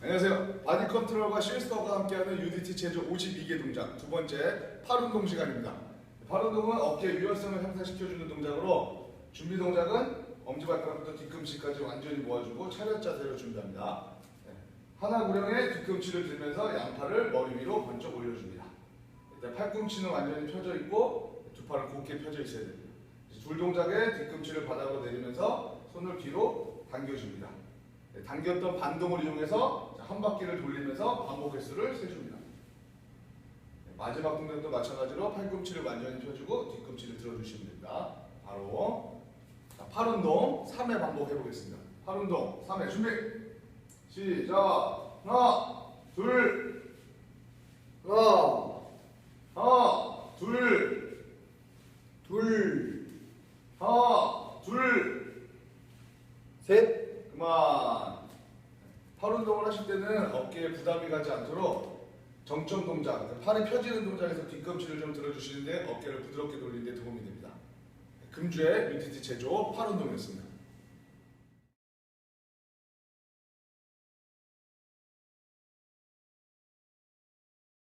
안녕하세요. 바디 컨트롤과 실스터가 함께하는 UDT 체조 52개 동작 두 번째 팔 운동 시간입니다. 팔 운동은 어깨 유연성을 향상시켜주는 동작으로 준비 동작은 엄지발가락부터 뒤꿈치까지 완전히 모아주고 차렷 자세로 준비합니다. 네. 하나 구령에 뒤꿈치를 들면서 양팔을 머리 위로 번쩍 올려줍니다. 일단 팔꿈치는 완전히 펴져 있고 두 팔은 곧게 펴져 있어야 됩니다. 둘 동작에 뒤꿈치를 바닥으로 내리면서 손을 뒤로 당겨줍니다. 네, 당겼던 반동을 이용해서 자, 한 바퀴를 돌리면서 반복 횟수를 세줍니다. 네, 마지막 동작도 마찬가지로 팔꿈치를 완전히 펴주고 뒤꿈치를 들어주시면 됩니다. 바로 자, 팔 운동 3회 반복해 보겠습니다. 팔 운동 3회 준비 시작 하나 둘 하나 하나 둘 둘, 하나 둘 셋, 그만. 팔 운동을 하실 때는 어깨에 부담이 가지 않도록 정점 동작, 팔이 펴지는 동작에서 뒤꿈치를 좀 들어주시는데 어깨를 부드럽게 돌리는 데 도움이 됩니다. 금주의 UTT 제조 팔 운동이었습니다.